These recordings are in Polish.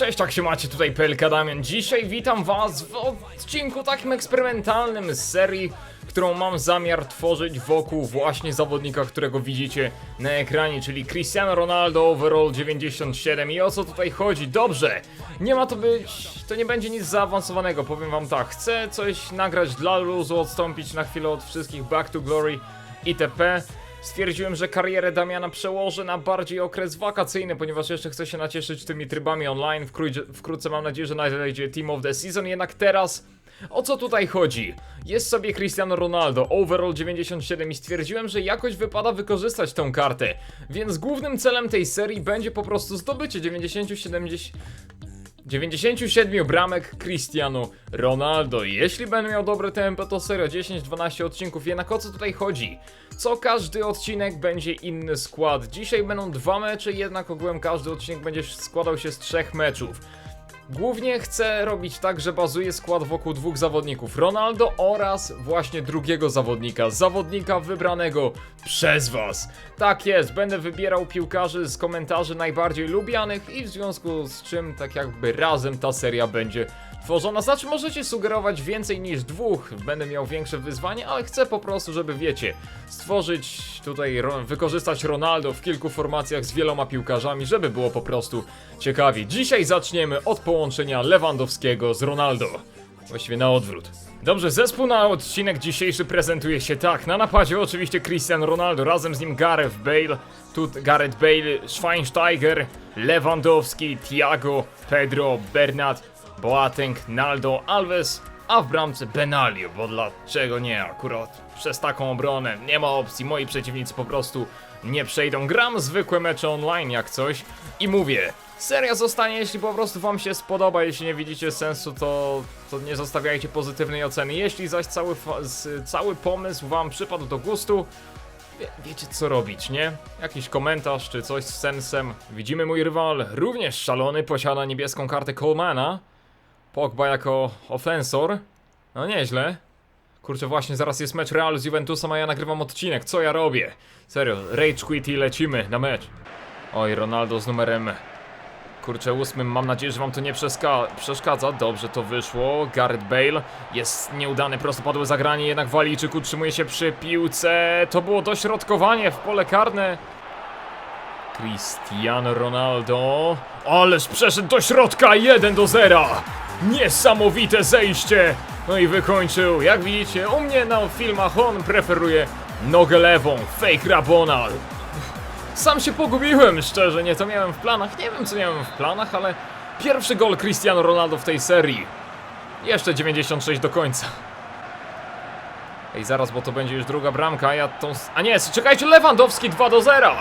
Cześć, jak się macie? Tutaj PLK Damian. Dzisiaj witam was w odcinku takim eksperymentalnym z serii, którą mam zamiar tworzyć wokół właśnie zawodnika, którego widzicie na ekranie, czyli Cristiano Ronaldo Overall 97. I o co tutaj chodzi? Dobrze, nie ma to być, to nie będzie nic zaawansowanego, powiem wam tak. Chcę coś nagrać dla luzu, odstąpić na chwilę od wszystkich Back to Glory itp. Stwierdziłem, że karierę Damiana przełożę na bardziej okres wakacyjny, ponieważ jeszcze chcę się nacieszyć tymi trybami online. Wkrótce, wkrótce mam nadzieję, że znajdzie Team of the Season, jednak teraz o co tutaj chodzi? Jest sobie Cristiano Ronaldo, overall 97 i stwierdziłem, że jakoś wypada wykorzystać tę kartę. Więc głównym celem tej serii będzie po prostu zdobycie 90-70... 97 bramek Cristiano Ronaldo. Jeśli będę miał dobre tempo, to serio 10-12 odcinków. Jednak o co tutaj chodzi? Co każdy odcinek będzie inny skład. Dzisiaj będą dwa mecze, jednak ogółem każdy odcinek będzie składał się z trzech meczów. Głównie chcę robić tak, że bazuje skład wokół dwóch zawodników: Ronaldo oraz właśnie drugiego zawodnika, zawodnika wybranego przez Was. Tak jest, będę wybierał piłkarzy z komentarzy najbardziej lubianych i w związku z czym tak jakby razem ta seria będzie tworzona. Znaczy możecie sugerować więcej niż dwóch, będę miał większe wyzwanie, ale chcę po prostu, żeby wiecie, stworzyć tutaj, wykorzystać Ronaldo w kilku formacjach z wieloma piłkarzami, żeby było po prostu ciekawie. Dzisiaj zaczniemy od połączenia Lewandowskiego z Ronaldo. Właściwie na odwrót. Dobrze, zespół na odcinek dzisiejszy prezentuje się tak. Na napadzie oczywiście Cristiano Ronaldo, razem z nim Gareth Bale, tu Gareth Bale, Schweinsteiger, Lewandowski, Thiago, Pedro, Bernat, Boateng, Naldo, Alves, a w bramce Benalio, bo dlaczego nie akurat przez taką obronę, nie ma opcji, moi przeciwnicy po prostu nie przejdą. Gram zwykłe mecze online jak coś i mówię, seria zostanie, jeśli po prostu wam się spodoba, jeśli nie widzicie sensu, to, to nie zostawiajcie pozytywnej oceny. Jeśli zaś cały, cały pomysł wam przypadł do gustu, Wie, wiecie co robić, nie? Jakiś komentarz czy coś z sensem. Widzimy mój rywal, również szalony, posiada niebieską kartę Colemana. Pogba jako ofensor. No nieźle. Kurczę, właśnie zaraz jest mecz Realu z Juventusem, a ja nagrywam odcinek. Co ja robię? Serio, rage quit i lecimy na mecz. Oj, Ronaldo z numerem Kurczę, ósmym, mam nadzieję, że wam to nie przeszkadza. Dobrze to wyszło. Gareth Bale jest nieudane, prostopadłe zagranie, jednak Walijczyk utrzymuje się przy piłce. To było dośrodkowanie w pole karne. Cristiano Ronaldo. Ależ przeszedł do środka, 1 do 0. Niesamowite zejście. No i wykończył. Jak widzicie, u mnie na filmach on preferuje nogę lewą. Fake Rabonal. Sam się pogubiłem, szczerze, nie to miałem w planach. Nie wiem, co miałem w planach, ale pierwszy gol Cristiano Ronaldo w tej serii. Jeszcze 96 do końca. Ej, zaraz, bo to będzie już druga bramka, ja tą... A nie, czekajcie, Lewandowski 2 do 0!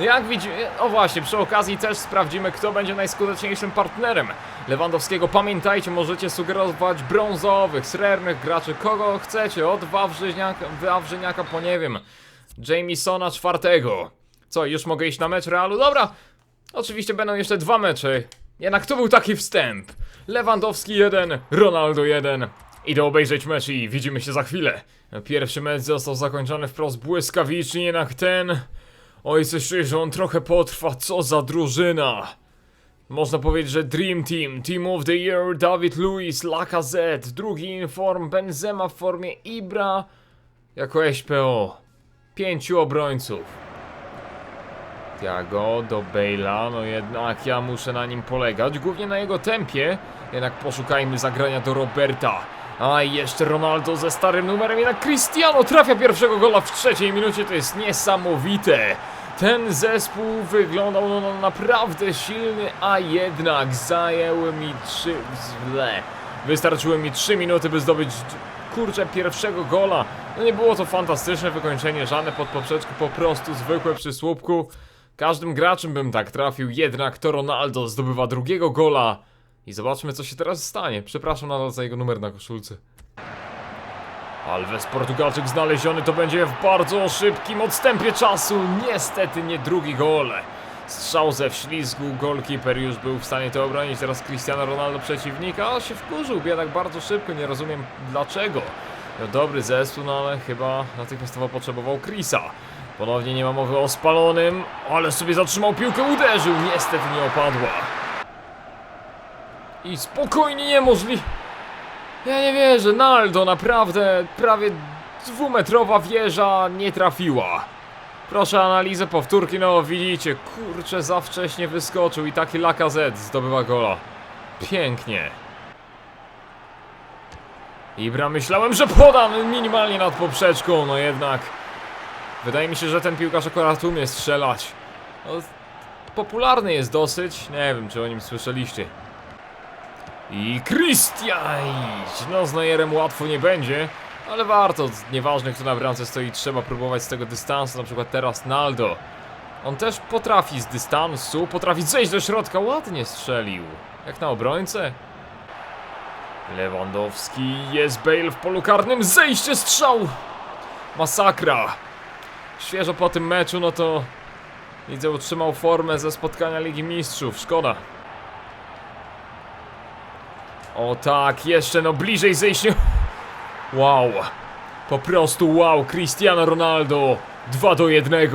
Jak widzimy, o właśnie, przy okazji też sprawdzimy, kto będzie najskuteczniejszym partnerem Lewandowskiego. Pamiętajcie, możecie sugerować brązowych, srebrnych graczy, kogo chcecie, od Wawrzyniaka, Wawrzyniaka po nie wiem, Jamisona czwartego. Co, już mogę iść na mecz Realu? Dobra, oczywiście będą jeszcze dwa mecze. Jednak to był taki wstęp. Lewandowski 1, Ronaldo 1. Idę obejrzeć mecz i widzimy się za chwilę. Pierwszy mecz został zakończony wprost błyskawicznie, jednak ten... Oj, coś że on trochę potrwa, co za drużyna. Można powiedzieć, że Dream Team, Team of the Year, David Luiz, Lacazette, drugi inform, Benzema w formie Ibra, jako SPO. Pięciu obrońców. Tiago do Bale'a, no jednak ja muszę na nim polegać, głównie na jego tempie. Jednak poszukajmy zagrania do Roberta. A jeszcze Ronaldo ze starym numerem, jednak Cristiano trafia pierwszego gola w trzeciej minucie, to jest niesamowite. Ten zespół wyglądał no, no naprawdę silny, a jednak zajęły mi trzy... źle. Wystarczyły mi 3 minuty, by zdobyć kurczę pierwszego gola. No nie było to fantastyczne wykończenie, żadne pod poprzeczkę, po prostu zwykłe przy słupku. Każdym graczem bym tak trafił, jednak to Ronaldo zdobywa drugiego gola. I zobaczmy co się teraz stanie. Przepraszam nadal za jego numer na koszulce. Alves Portugalczyk znaleziony to będzie w bardzo szybkim odstępie czasu. Niestety nie drugi gol. Strzał ze wślizgu, golkiper już był w stanie to obronić. Teraz Cristiano Ronaldo przeciwnika, a się wkurzył biedak bardzo szybko, nie rozumiem dlaczego. No dobry zespół, no ale chyba natychmiastowo potrzebował Chrisa. Ponownie nie ma mowy o spalonym, ale sobie zatrzymał piłkę, uderzył, niestety nie opadła. I spokojnie niemożliwe. Ja nie wierzę, Naldo naprawdę prawie dwumetrowa wieża nie trafiła. Proszę analizę powtórki, no widzicie, kurczę za wcześnie wyskoczył i taki Lacazette zdobywa gola. Pięknie. Ibra myślałem, że podam minimalnie nad poprzeczką, no jednak Wydaje mi się, że ten piłkarz akurat umie strzelać. No, popularny jest dosyć, nie wiem czy o nim słyszeliście. I Christian! No z Neuerem łatwo nie będzie, ale warto, nieważne kto na bramce stoi, trzeba próbować z tego dystansu, na przykład teraz Naldo. On też potrafi z dystansu, potrafi zejść do środka, ładnie strzelił. Jak na obrońcę. Lewandowski, jest Bale w polu karnym, zejście strzał! Masakra! Świeżo po tym meczu, no to widzę utrzymał formę ze spotkania Ligi Mistrzów, szkoda. O tak, jeszcze no bliżej zejścia. Wow, po prostu wow, Cristiano Ronaldo 2 do 1.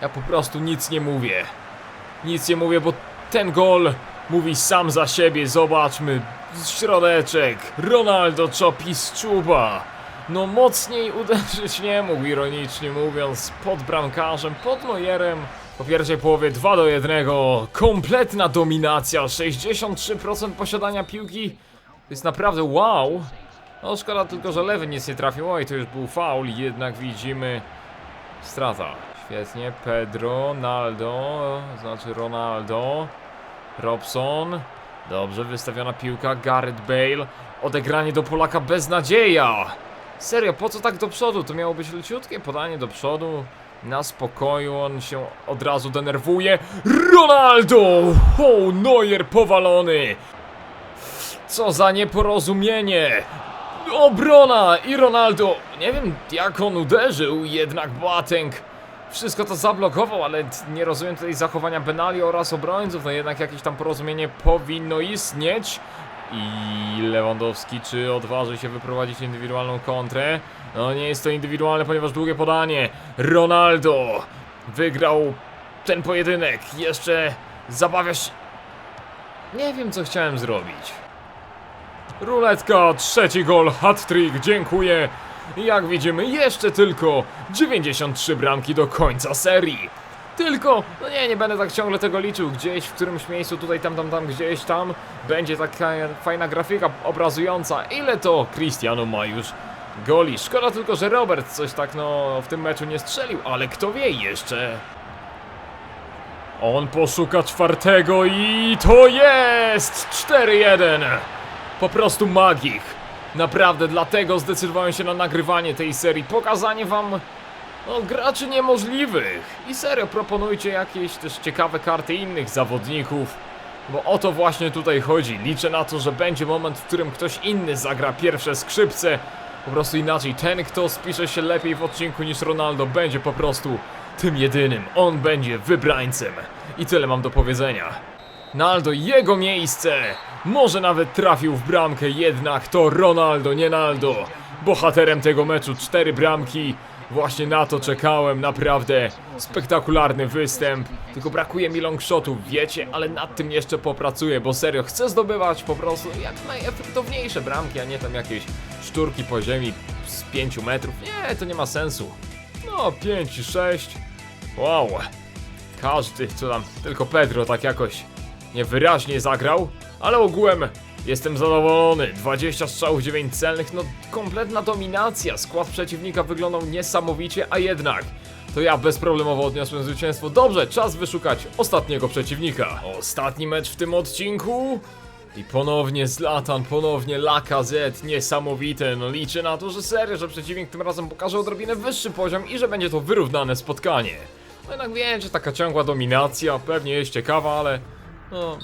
Ja po prostu nic nie mówię. Nic nie mówię, bo ten gol mówi sam za siebie. Zobaczmy, środeczek, Ronaldo czopi z czuba. No mocniej uderzyć nie mógł, ironicznie mówiąc, pod bramkarzem, pod Neuerem. Po pierwszej połowie 2 do 1, kompletna dominacja, 63% posiadania piłki. To jest naprawdę wow. No szkoda tylko, że lewy nic nie trafił, oj to już był faul, jednak widzimy strata. Świetnie, Pedro, Naldo, znaczy Ronaldo, Robson. Dobrze, wystawiona piłka, Gareth Bale, odegranie do Polaka beznadzieja. Serio, po co tak do przodu? To miało być leciutkie podanie do przodu. Na spokoju, on się od razu denerwuje. Ronaldo! O, Neuer powalony! Co za nieporozumienie! Obrona i Ronaldo! Nie wiem jak on uderzył, jednak Boateng wszystko to zablokował, ale nie rozumiem tutaj zachowania Benali oraz obrońców. No jednak jakieś tam porozumienie powinno istnieć. I Lewandowski, czy odważy się wyprowadzić indywidualną kontrę? No nie jest to indywidualne, ponieważ długie podanie. Ronaldo wygrał ten pojedynek. Jeszcze zabawia się... Nie wiem, co chciałem zrobić. Ruletka, trzeci gol, hat-trick, dziękuję. Jak widzimy, jeszcze tylko 93 bramki do końca serii. Tylko, no nie, nie będę tak ciągle tego liczył. Gdzieś w którymś miejscu, tutaj, tam, tam, tam, gdzieś tam będzie taka fajna grafika obrazująca, ile to Cristiano ma już goli. Szkoda tylko, że Robert coś tak no w tym meczu nie strzelił, ale kto wie jeszcze. On poszuka czwartego i to jest 4-1. Po prostu magik. Naprawdę, dlatego zdecydowałem się na nagrywanie tej serii. Pokazanie wam no, graczy niemożliwych. I serio, proponujcie jakieś też ciekawe karty innych zawodników. Bo o to właśnie tutaj chodzi. Liczę na to, że będzie moment, w którym ktoś inny zagra pierwsze skrzypce. Po prostu inaczej. Ten, kto spisze się lepiej w odcinku niż Ronaldo, będzie po prostu tym jedynym. On będzie wybrańcem. I tyle mam do powiedzenia. Naldo, jego miejsce! Może nawet trafił w bramkę, jednak to Ronaldo, nie Naldo. Bohaterem tego meczu, cztery bramki. Właśnie na to czekałem, naprawdę spektakularny występ. Tylko brakuje mi longshotów, wiecie, ale nad tym jeszcze popracuję, bo serio chcę zdobywać po prostu jak najefektowniejsze bramki, a nie tam jakieś szturki po ziemi z 5 metrów. Nie, to nie ma sensu. No, 5 i 6. Wow. Każdy, co tam, tylko Pedro tak jakoś niewyraźnie zagrał, ale ogółem jestem zadowolony. 20 strzałów, 9 celnych, no kompletna dominacja. Skład przeciwnika wyglądał niesamowicie, a jednak to ja bezproblemowo odniosłem zwycięstwo. Dobrze, czas wyszukać ostatniego przeciwnika. Ostatni mecz w tym odcinku. I ponownie Zlatan, ponownie Lacazette, niesamowite, no liczę na to, że serio, że przeciwnik tym razem pokaże odrobinę wyższy poziom i że będzie to wyrównane spotkanie. No jednak wiem, że taka ciągła dominacja pewnie jest ciekawa, ale no...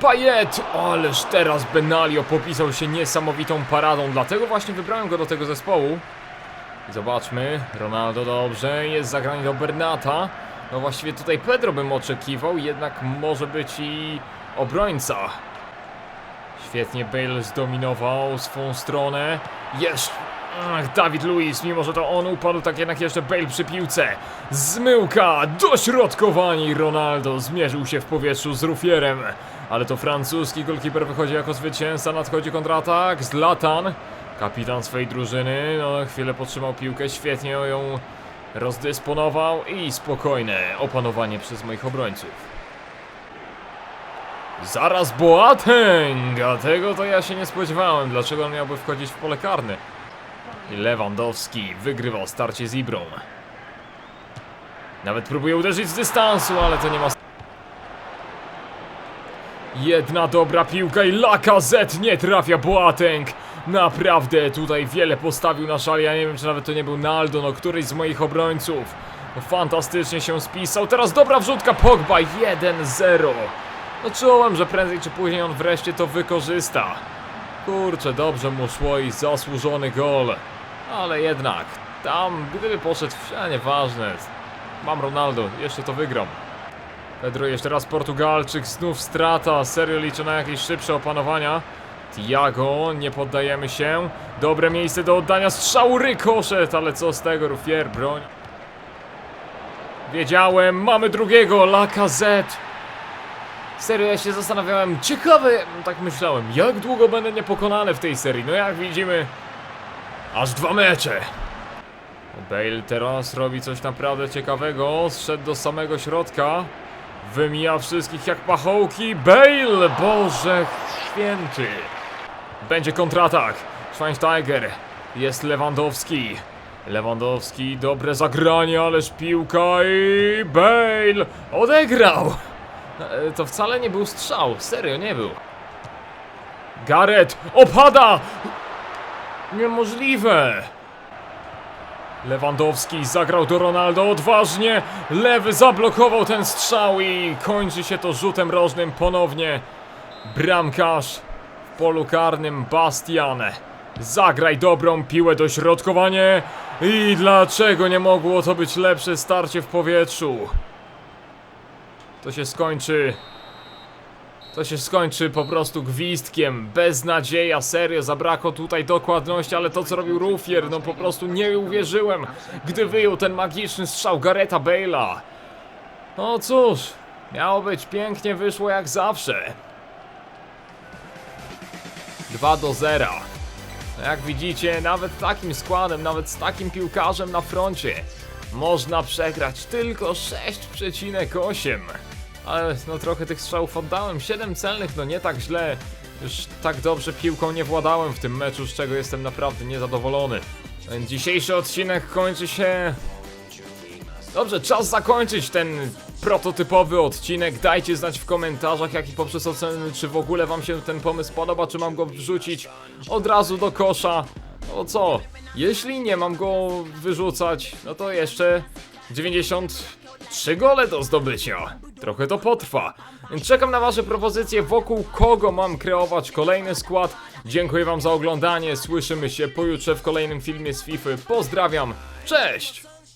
Pajet! Ależ teraz Benalio popisał się niesamowitą paradą, dlatego właśnie wybrałem go do tego zespołu. Zobaczmy, Ronaldo dobrze, jest zagranie do Bernata. No właściwie tutaj Pedro bym oczekiwał, jednak może być i obrońca. Świetnie Bale zdominował swą stronę. Jest! Ach, Dawid Luiz, mimo że to on upadł, tak jednak jeszcze Bale przy piłce. Zmyłka, dośrodkowanie Ronaldo zmierzył się w powietrzu z Rufierem. Ale to francuski golkiper wychodzi jako zwycięzca, nadchodzi kontratak, Zlatan, kapitan swej drużyny, no chwilę potrzymał piłkę, świetnie ją rozdysponował i spokojne opanowanie przez moich obrońców. Zaraz Boateng! A tego to ja się nie spodziewałem. Dlaczego on miałby wchodzić w pole karne? Lewandowski wygrywał starcie z Ibrą. Nawet próbuje uderzyć z dystansu, ale to nie ma... Jedna dobra piłka i Lacazette nie trafia Boateng. Naprawdę tutaj wiele postawił na szali. Ja nie wiem, czy nawet to nie był Naldo, no któryś z moich obrońców. Fantastycznie się spisał. Teraz dobra wrzutka Pogba 1-0. No czułem, że prędzej czy później on wreszcie to wykorzysta. Kurczę, dobrze mu szło i zasłużony gol. Ale jednak, tam gdyby poszedł, a nieważne. Mam Ronaldo, jeszcze to wygram. Pedro jeszcze raz Portugalczyk, znów strata, serio liczę na jakieś szybsze opanowania. Tiago, nie poddajemy się. Dobre miejsce do oddania strzału, rykoszet, ale co z tego, Rufier, broń. Wiedziałem, mamy drugiego, Lacazette. Serio, ja się zastanawiałem, ciekawe, tak myślałem, jak długo będę niepokonany w tej serii. No jak widzimy, aż dwa mecze. Bale teraz robi coś naprawdę ciekawego, zszedł do samego środka, wymija wszystkich jak pachołki. Bale, Boże święty. Będzie kontratak. Schweinsteiger, jest Lewandowski. Lewandowski, dobre zagranie, ależ piłka i Bale odegrał. E, To wcale nie był strzał, serio nie był. Gareth opada! Niemożliwe! Lewandowski zagrał do Ronaldo odważnie. Lewy zablokował ten strzał i kończy się to rzutem rożnym ponownie. Bramkarz w polu karnym Bastian. Zagraj dobrą piłę, dośrodkowanie. I dlaczego nie mogło to być lepsze starcie w powietrzu? To się skończy. To się skończy po prostu gwizdkiem. Beznadzieja, serio, zabrakło tutaj dokładności, ale to co robił Rufier, no po prostu nie uwierzyłem, gdy wyjął ten magiczny strzał Gareta Bale'a. No cóż, miało być pięknie, wyszło jak zawsze. 2 do 0. No Jak widzicie, nawet takim składem, nawet z takim piłkarzem na froncie można przegrać tylko 6,8. Ale no trochę tych strzałów oddałem, 7 celnych, no nie tak źle. Już tak dobrze piłką nie władałem w tym meczu, z czego jestem naprawdę niezadowolony. Dzisiejszy odcinek kończy się Dobrze, czas zakończyć ten prototypowy odcinek. Dajcie znać w komentarzach, jak i poprzez oceny, czy w ogóle wam się ten pomysł podoba, czy mam go wrzucić od razu do kosza. No co, jeśli nie mam go wyrzucać, no to jeszcze 93 gole do zdobycia. Trochę to potrwa. Czekam na wasze propozycje, wokół kogo mam kreować kolejny skład. Dziękuję wam za oglądanie, słyszymy się pojutrze w kolejnym filmie z FIFA. Pozdrawiam, cześć!